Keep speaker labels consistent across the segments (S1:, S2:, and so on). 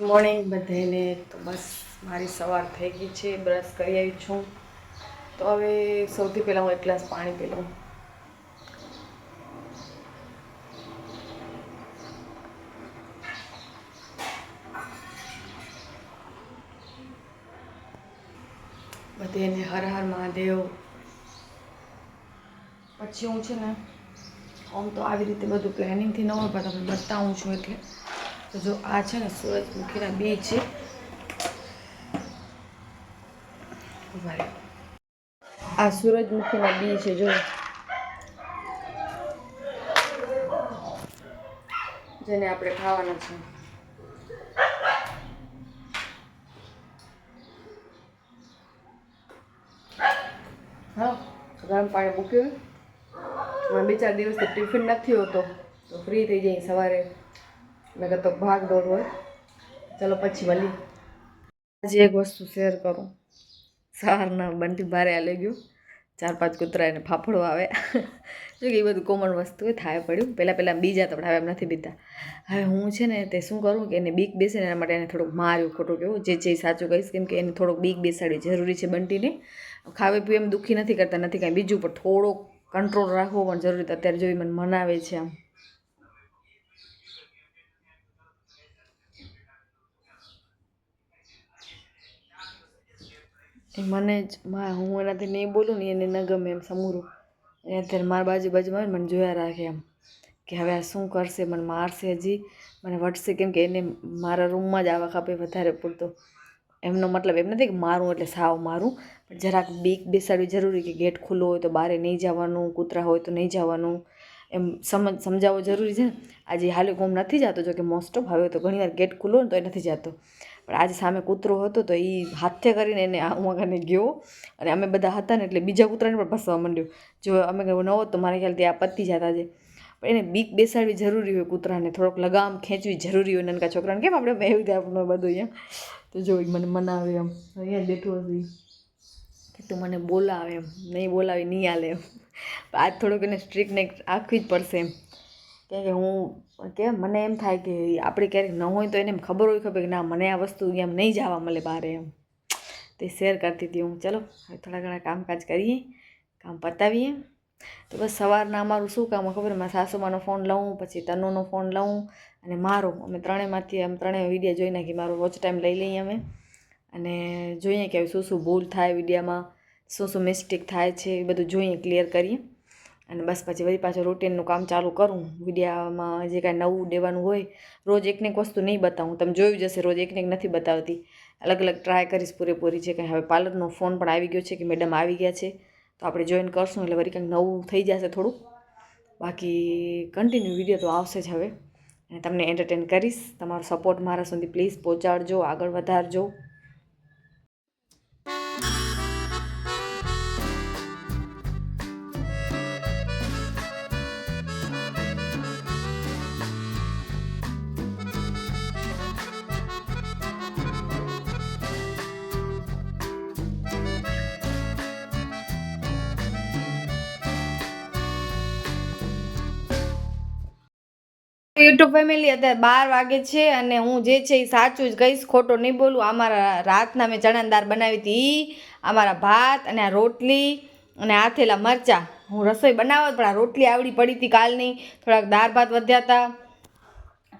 S1: Morning બધાને તો બસ મારી સવાર થઈ ગઈ છે. બ્રશ કરી આવી છું. તો હવે સૌથી પહેલાં હું એક ગ્લાસ પાણી પી લઉં. બધાને હર હર મહાદેવ. પછી હું છે ને, આમ તો આવી રીતે બધું પ્લાનિંગથી ન હોય, પણ તમને બતાવું છું એટલે. તો જો આ છે ને સૂરજમુખીના બી છે. આ સૂરજમુખીના બી છે, જો. જેને આપણે ખાવાના છે. હા, ગરમ પાણી મૂક્યું. બે ચાર દિવસથી ટિફિન નથી હોતો, તો ફ્રી થઈ જાય સવારે. નકર તો ભાગ દોડ હોય. ચલો પછી વલી આજે એક વસ્તુ શેર કરું. સવારના બંટી ભારે આલે ગયું. ચાર પાંચ કૂતરા એને ફાફડો આવે. જો કે એ બધું કોમન વસ્તુ થાય પડ્યું. પહેલાં પહેલાં બીજા તો પણ હવે એમ નથી બીતા. હવે હું છે ને તે શું કરું કે એને બીક બેસે ને એના માટે એને થોડુંક માર્યું ખોટું કેવું, જે જે સાચું કહીશ. કેમ કે એને થોડુંક બીક બેસાડવી જરૂરી છે બંટીને. ખાવે પીવે એમ દુઃખી નથી કરતા, નથી કાંઈ. બીજું પણ થોડોક કંટ્રોલ રાખવો પણ જરૂરી અત્યારે જોઈ મને મનાવે છે આમ. એ મને જ મા હું એનાથી નહીં બોલું ને એને ન ગમે એમ સમૂરું. એ અત્યારે મારા બાજુ બાજુમાં મને જોયા રાખે એમ. કે હવે આ શું કરશે, મને મારશે હજી. મને વટશે કેમ કે એને મારા રૂમમાં જ આવવા ખાપે વધારે પૂરતો. એમનો મતલબ એમ નથી કે મારું એટલે સાવ મારું. પણ જરાક બીક બેસાડવી જરૂરી કે ગેટ ખુલ્લો હોય તો બહારે નહીં જવાનું, કૂતરા હોય તો નહીં જવાનું. એમ સમજ, સમજાવવો જરૂરી છે ને? આજે હાલે કોમ નથી જતો, જો કે મોસ્ટ ઓફ હવે તો ઘણીવાર ગેટ ખુલ્લો ને તો એ નથી જતો. પણ આજે સામે કૂતરો હતો તો એ હાથે કરીને એને હું આગળ ગયો. અને અમે બધા હતા ને એટલે બીજા કૂતરાને પણ ભસવા માંડ્યું. જો અમે ન હોત તો મારે ખ્યાલથી આ પતી જતા છે પણ એને બીક બેસાડવી જરૂરી હોય કૂતરાને. થોડોક લગામ ખેંચવી જરૂરી હોય નાનકા છોકરાને. કેમ આપણે એવી રીતે આપણું બધું અહીંયા તો જો મને મનાવે એમ. અહીંયા બેઠું હશે કે તું મને બોલાવે એમ. નહીં બોલાવી, નહીં હાલે એમ. આજ થોડુંક એને સ્ટ્રિકને રાખવી જ પડશે એમ. કેમ કે હું કે મને એમ થાય કે આપણે ક્યારેક ન હોય તો એને એમ ખબર હોય ખબર કે ના, મને આ વસ્તુ એમ નહીં જવા મળે બહાર એમ. તે શેર કરતી હતી હું. ચલો, હવે થોડા ઘણા કામકાજ કરીએ, કામ પતાવીએ. તો બસ સવારના અમારું શું કામ ખબર? મારા સાસુમાનો ફોન લઉં, પછી તનુનો ફોન લઉં અને મારો. અમે ત્રણેયમાંથી એમ ત્રણેય વીડિયો જોઈ નાખી. મારો વોચ ટાઈમ લઈ લઈએ અમે. અને જોઈએ કે શું શું ભૂલ થાય વિડીયામાં, શું શું મિસ્ટેક થાય છે, એ બધું જોઈએ ક્લિયર કરીએ. અને બસ પછી વળી પાછું રૂટીનનું કામ ચાલુ કરું. વિડીયામાં જે કાંઈ નવું દેવાનું હોય, રોજ એકને એક વસ્તુ નહીં બતાવું. તમે જોયું જશે રોજ એકને એક નથી બતાવતી. અલગ અલગ ટ્રાય કરીશ પૂરેપૂરી. છે કે હવે પાર્લરનો ફોન પણ આવી ગયો છે કે મેડમ આવી ગયા છે, તો આપણે જોઈન કરશું એટલે વળી કંઈક નવું થઈ જશે થોડું બાકી કન્ટિન્યુ વીડિયો તો આવશે જ હવે. અને તમને એન્ટરટેન કરીશ. તમારો સપોર્ટ મારા સુધી પ્લીઝ પહોંચાડજો, આગળ વધારજો. યુટ્યુબ ફેમિલી અત્યારે બાર વાગે છે અને હું જે છે એ સાચું જ કહીશ, ખોટો નહીં બોલું. અમારા રાતના મેં ચણાની દાળ બનાવી હતી અમારા ભાત અને આ રોટલી અને આથેલા મરચાં. હું રસોઈ બનાવત, પણ આ રોટલી આવડી પડી હતી કાલની. થોડાક દાળ ભાત વધ્યા હતા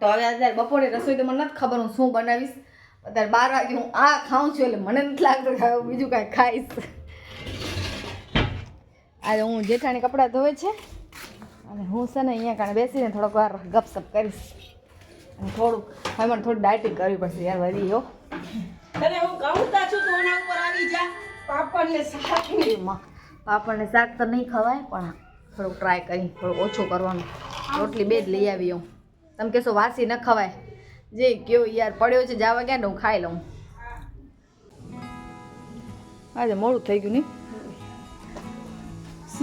S1: તો હવે અત્યારે બપોરે રસોઈ તો મને નથી ખબર હું શું બનાવીશ. અત્યારે બાર વાગે હું આ ખાઉં છું એટલે મને નથી લાગતું કે બીજું કાંઈ ખાઈશ. આજે હું જેઠાણી કપડાં ધોવે છે. અને હું છે ને અહીંયા કારણે બેસીને થોડોક વાર ગપસપ કરીશ. અને થોડુંક હવે મને થોડી ડાયટિંગ કરવી પડશે યાર વધી હો.
S2: તને હું કહું તા છું તું એના ઉપર આવી જા. પાપડ ને શાક ને
S1: પાપડને શાક તો નહીં ખવાય પણ થોડુંક ટ્રાય કરી થોડુંક ઓછું કરવાનું. રોટલી બે જ લઈ આવી હું. તમે કહેશો વાસી ન ખવાય. જે કયો યાર પડ્યો છે જવા ગયા ને હું ખાઈ લઉં. આજે મોડું થઈ ગયું નહીં.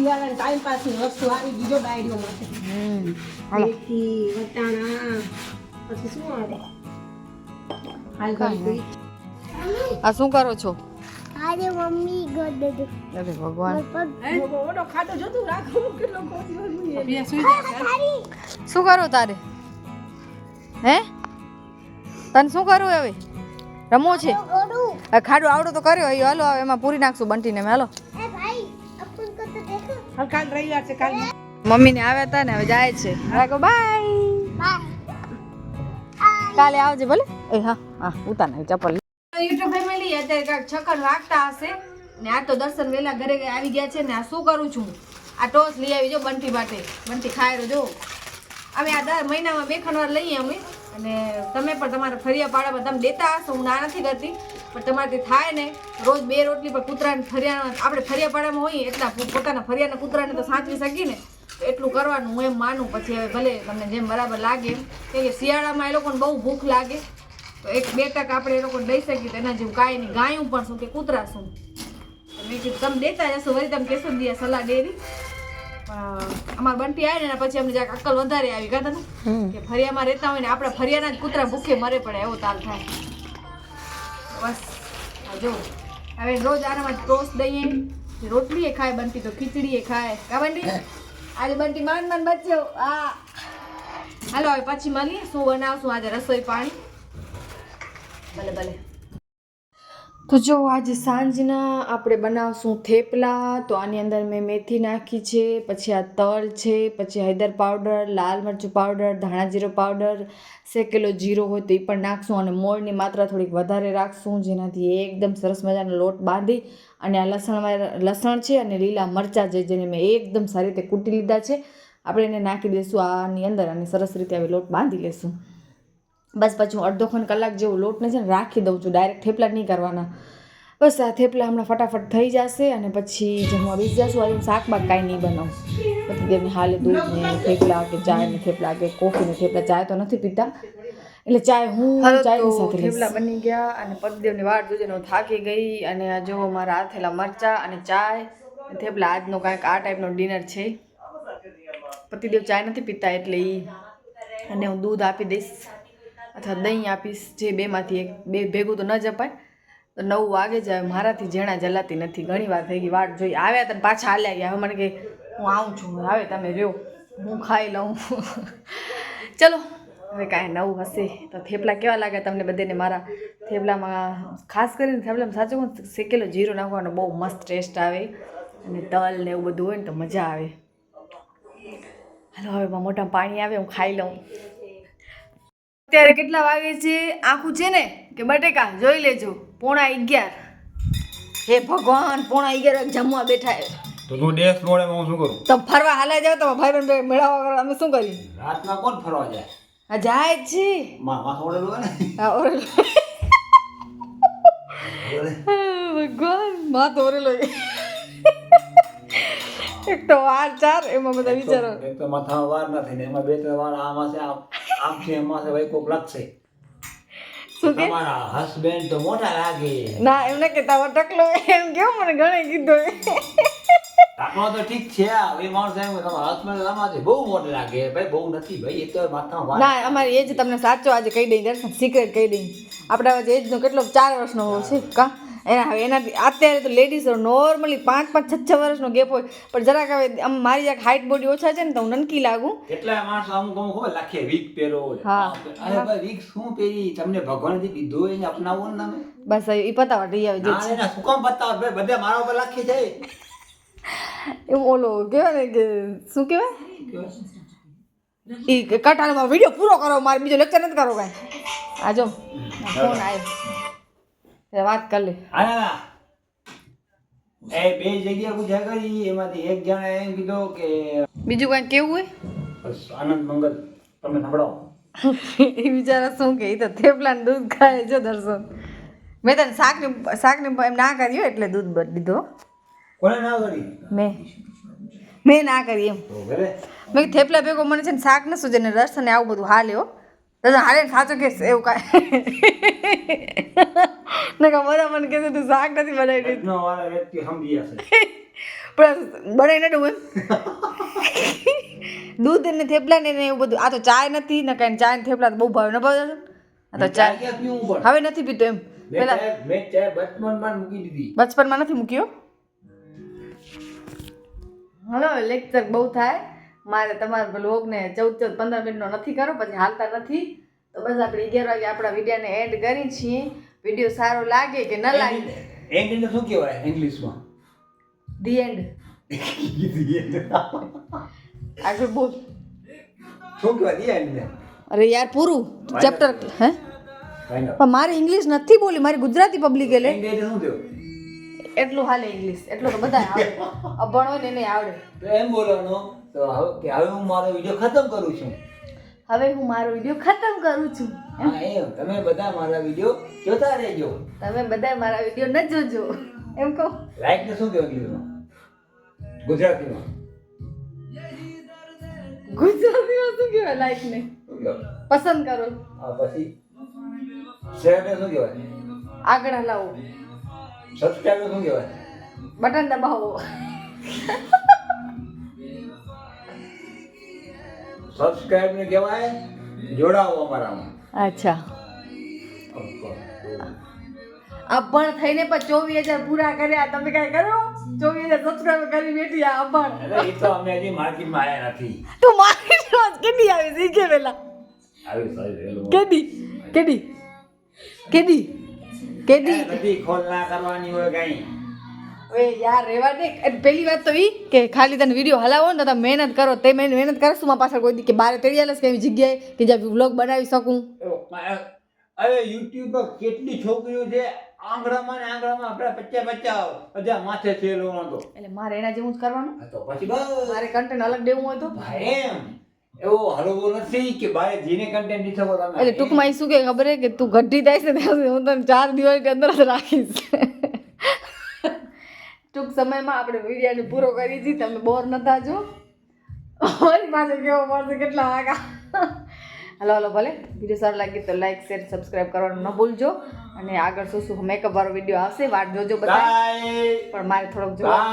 S2: શિયાળાના ટાઈમ પાસની વસ્તુ આવી ગઈ જો માટે.
S1: હમ હાલો.
S2: મેથી વટાણા પછી શું આવે? હાલ
S1: કાંઈ આ શું કરો છો?
S3: અરે મમ્મી ગોદ દે
S1: અરે ભગવાન.
S2: ઓડો ખાટો જોતું રાખું કેટલો ખોટી
S1: શું કરો તારે? હે? તને શું કરવું હવે? રમવું છે? ખાડું આવડું તો કર્યો અહીં હાલો હવે એમાં પૂરી નાખશું બંટીને હાલો.
S2: કાલ રવિવાર છે કાલ
S1: મમ્મીને આવ્યા હતા ને હવે જાય છે. રાખો બાય કાલે આવજે ભલે. એ હા હા ઉતાર નાખ ચપ્પલ યુટ્યુબ ફેમિલી અત્યારે કાંઈક છકન વાગતા હશે. ને આ તો દર્શન વેલા ઘરે આવી ગયા છે ને આ શું કરું છું? આ ટોસ લઈ આવી જો બંટી માટે. બંટી ખાયરો જો. અમે આ દર મહિનામાં બે ખણ વાર લઈએ અમે. અને તમે પણ તમારા ફરિયા પાડામાં તમે દેતા હશો, હું ના નથી કરતી પણ તમારાથી થાય ને, રોજ બે રોટલી પર કૂતરાને ફરિયાના આપણે ફરિયા પાડામાં હોઈએ એટલા પોતાના ફરિયાના કૂતરાને તો સાચવી શકીએ ને એટલું કરવાનું હું એમ માનું, પછી હવે ભલે તમને જેમ બરાબર લાગે એમ. કે શિયાળામાં એ લોકોને બહુ ભૂખ લાગે, તો એક બે ટક આપણે એ લોકોને દઈ શકીએ તો એના જેવું કાંઈ નહીં. ગાયું પણ શું કે કૂતરા શું? મેં કીધું, તમે દેતા જશો વળી તમે કહેશો દિયા સલાહ ડેરી પણ અમાર બંટી આવે ને પછી અમને જરાક અક્કલ વધારે આવી ગયા ને? કે ફરિયામાં રહેતા હોય ને આપણા ફરિયાના જ કૂતરા ભૂખે મરે પડે એવો તાલ થાય. બસ જો હવે રોજ આનામાં ટોસ દઈએ. રોટલી એ ખાય બંટી તો ખીચડી એ ખાય. કા બંટી? આજે બંટી માન માન બચ્યો. આ. હાલો હવે પછી મળીએ. શું બનાવશું? આજે રસોઈ પાણી. ભલે ભલે. તો જો આજે સાંજના આપણે બનાવશું થેપલા, તો આની અંદર મેં મેથી નાખી છે, પછી આ તલ છે, પછી હૈદર પાવડર, લાલ મરચું પાવડર, ધાણા જીરો પાવડર, શેકેલો જીરો હોય તો એ પણ નાખશું અને મોળની માત્રા થોડીક વધારે રાખશું, જેનાથી એકદમ સરસ મજાનો લોટ બાંધી અને આ લસણમાં લસણ છે અને લીલા મરચાં છે, જેને મેં એકદમ સારી રીતે કૂટી લીધા છે. આપણે એને નાખી દઈશું આની અંદર અને સરસ રીતે હવે લોટ બાંધી લેશું. બસ પછી હું અડધો ખંડ કલાક જેવો લોટને છે ને રાખી દઉં છું. ડાયરેક્ટ થેપલા નહીં કરવાના. બસ આ થેપલા હમણાં ફટાફટ થઈ જશે અને પછી જમવા બેસી જશું આજે શાક બાક કાંઈ નહીં બનાવું. પછી તેમને હાલે દૂધને થેપલા કે ચાયને થેપલા કે કોફીને થેપલા. ચાય તો નથી પીતા. એટલે ચાય હું ચાયની સાથે થેપલા બની ગયા અને પતિદેવની વાટ જોઈને હું થાકી ગઈ અને આ જો મારા હાથેલા મરચા અને ચાય થેપલા. આજનો કાંઈક આ ટાઈપનો ડિનર છે. પતિદેવ ચાય નથી પીતા એટલે એ અને હું દૂધ આપી દઈશ. અથવા દહીં આપીશ, જે બેમાંથી એક, બે ભેગું તો ન જપાય. તો નવ વાગે જાય મારાથી જેણા જલાતી નથી. ઘણી વાર થઈ ગઈ વાટ જોઈ આવ્યા તને પાછા હાલ્યા ગયા. હવે મને કે હું આવું છું આવે તમે રહ્યો. હું ખાઈ લઉં. ચલો, હવે કાંઈ નવું હશે. તો થેપલા કેવા લાગ્યા તમને બધાને મારા થેપલામાં? ખાસ કરીને થેપલામાં સાચું શેકેલો જીરો નાખવાનો બહુ મસ્ત ટેસ્ટ આવે. અને તલ ને એવું બધું હોય ને તો મજા આવે. હાલો, હવે મોઢામાં પાણી આવે, હું ખાઈ લઉં. અત્યારે કેટલા વાગે છે? આખું છે ને? કે બટેકા? જોઈ લેજો. પોણા અગિયાર. હે ભગવાન પોણા અગિયાર જમવા બેઠા છે.
S4: તો તું ડેસ મોડે હું શું કરું?
S1: તમે ફરવા હાલ્યા જાવ તો ભાઈ બંધ મેળાવા કરવા અમે શું કરીએ?
S4: રાતના કોણ ફરવા જાય?
S1: આ જાય જ છે.
S4: માં માથું ઓળેલું હોય ને.
S1: આ ઓરેલો ભગવાનમાં તો ઓરેલો એક તો વાર ચાર એમાં બધા વિચારો.
S4: એક તો માથામાં વાર નથી ને એમાં બે ત્રણ વાર આમાં છે આમ. આમ છે એમાં છે ભાઈ કોક લાગશે તમારા હસબેન્ડ તો મોટા લાગે.
S1: ના એમને કે તારો ટકલો એમ કેવું મને ઘણે કીધું
S4: આપણો તો ઠીક છે એ માણસ એમ તમારા હસબન્ડ લાંબા બહુ મોટા લાગે. ભાઈ બહુ નથી ભાઈ એ તો
S1: ના અમારી એજ તમને સાચો આજે કહી દઈ દર્શન સિક્રેટ કહી દઈ. આપણે આજે એજનો કેટલો ચાર વર્ષનો છે કા? એના હવે એનાથી અત્યારે તો લેડીઝો નોર્મલી પાંચ પાંચ છ છ વર્ષનો ગેપ હોય. પણ જરાક હવે આમ મારી જાક હાઇટ બોડી ઓછા છે ને તો હું નનકી લાગું.
S4: એટલા માણસ અમુક અમુક હોય લાખે વીક પહેરો
S1: હા.
S4: અરે ભાઈ વીક શું પહેરી? તમને ભગવાનથી દીધો એને અપનાવો ને તમે.
S1: બસ એ પતાવટ રહી આવે
S4: ના શું કામ બતાવો ભાઈ બધા મારા ઉપર લાખી જાય.
S1: એવું ઓલો કહેવાય ને કે શું કહેવાય? એ કટાળમાં વીડિયો પૂરો કરો મારે બીજો લેક્ચર નથી કરો કાંઈ. આ જો ફોન આવ્યો. વાત કરી લે.
S4: હા. એ બે જગ્યા પૂછ્યા કરી એમાંથી એક જણા એમ કીધો કે
S1: બીજું કાંઈ કેવું હોય?
S4: બસ આનંદ મંગલ તમે સંભળાવો
S1: એ બિચારા શું કે એ તો થેપલા દૂધ ખાય છે દર્શન. મેં તને શાકની શાકની એમ ના કર્યું એટલે દૂધ બ- દીધો.
S4: કોને ના કરી?
S1: મેં. મેં ના કરી એમ. મેં થેપલા ભેગો મને છે ને શાક ન છે ને રસ અને આવું બધું હાલે હો. તો હાલે હારે સાચું કે એવું કાંઈ. ને કે બધા મને કહેશે તું શાક નથી બનાવી પણ બનાવી નડું એમ. દૂધ ને થેપલા ને એવું બધું. આ તો ચાય નથી ને કાંઈ ચાય ને થેપલા તો બહુ ભાવે. ન ભાવે આ તો ચાય હવે નથી પીતો એમ. પેલા
S4: બચપનમાં
S1: નથી મૂક્યો? હલો લેક્ચર બહુ થાય. મારે તમારા બ્લોગને ચૌદ ચૌદ પંદર મિનિટનો નથી કરો પછી હાલતા નથી. તો બસ આપણે અગિયાર વાગે આપણા વિડીયોને એન્ડ કરી છીએ. વીડિયો સારો લાગે કે ન લાગે?
S4: એન્ડ એટલે શું કહેવાય ઇંગ્લિશમાં
S1: ધી એન્ડ આગળ બોલ.
S4: શું કહેવાય એન્ડ
S1: અરે યાર પૂરું. ચેપ્ટર હે? પણ મારે ઇંગ્લિશ નથી બોલી મારી ગુજરાતી પબ્લિક એટલે.
S4: એટલે
S1: હાલે ઇંગ્લિશ એટલું તો બધા આવડે. અભણ હોય ને એને આવડે.
S4: એમ બોલવાનું તો હવે કે હવે હું મારો વીડિયો ખતમ કરું છું.
S1: હવે હું મારો વીડિયો ખતમ કરું છું.
S4: હા એમ. તમે બધા મારા વીડિયો જોતા રહેજો.
S1: તમે બધા મારા વીડિયો ન જોજો. એમ કહો.
S4: લાઈક ને શું કહેવાય ઇંગ્લિશમાં ગુજરાતીમાં.
S1: ગુજરાતીમાં શું કહેવાય લાઈક ને? પસંદ કરો.
S4: હા પછી? શેર ને શું કહેવાય?
S1: આગળ હલાવો.
S4: સબસ્ક્રાઇબ શું કહેવાય?
S1: બટન દબાવો.
S4: સબસ્ક્રાઈબ ને કહેવાય જોડાવો અમારામાં.
S1: અચ્છા. અભણ થઈને પણ ચોવીસ હજાર પૂરા કર્યા. તમે કાંઈ કરો? ચોવીસ હજાર સબસ્ક્રાઇબ કરી બેઠી આ અભણ
S4: એ તો અમે હજી માર્કેટમાં આવ્યા નથી.
S1: તું મારી રોજ કેટલી આવી? શીખે પેલા.
S4: કેડી
S1: કેદી? કેદી? કેદી?
S4: એ ખોલ ના કરવાની હોય કઈ.
S1: ઓએ યાર રેવા દે. પહેલી વાત તો એ કે ખાલી તને વીડિયો હલાવો ને તો તમે મહેનત કરો તે મહેનત મહેનત કરશું મારા પાછળ કોઈ દી કે બારે તેડી આલેસ કે એવી જગ્યાએ કે જ્યાં વ્લોગ બનાવી શકું?
S4: અરે યુટ્યુબ પર કેટલી છોકરીઓ છે આંગળામાં ને આંગળામાં આપણા પચ્ચા પચ્ચા હજાર માથે છે એ
S1: એટલે મારે એના જેવું જ કરવાનું?
S4: તો પછી બસ.
S1: મારે કન્ટેન્ટ અલગ દેવું હોય તો?
S4: ભાઈ એમ. એવો હલવો નથી કે બારે જીને કન્ટેન્ટ શકો તમે
S1: એટલે ટૂંકમાં એ શું કે ખબર હે કે તું ગઢી થાય છે હું તને ચાર દિવસ અંદર જ રાખીશ. ટૂંક સમયમાં આપણે વિડીયોને પૂરો કરી છી તમે બોર ન થાજો મારી પાસે કેવો પડશે કેટલા વાગા હલો હલો ભલે. વીડિયો સારો લાગે તો લાઈક શેર સબસ્ક્રાઈબ કરવાનું ન ભૂલજો. અને આગળ શું શું મેકઅપ વાળો વીડિયો આવશે વાટ જોજો બધા પણ મારે થોડોક જોવા.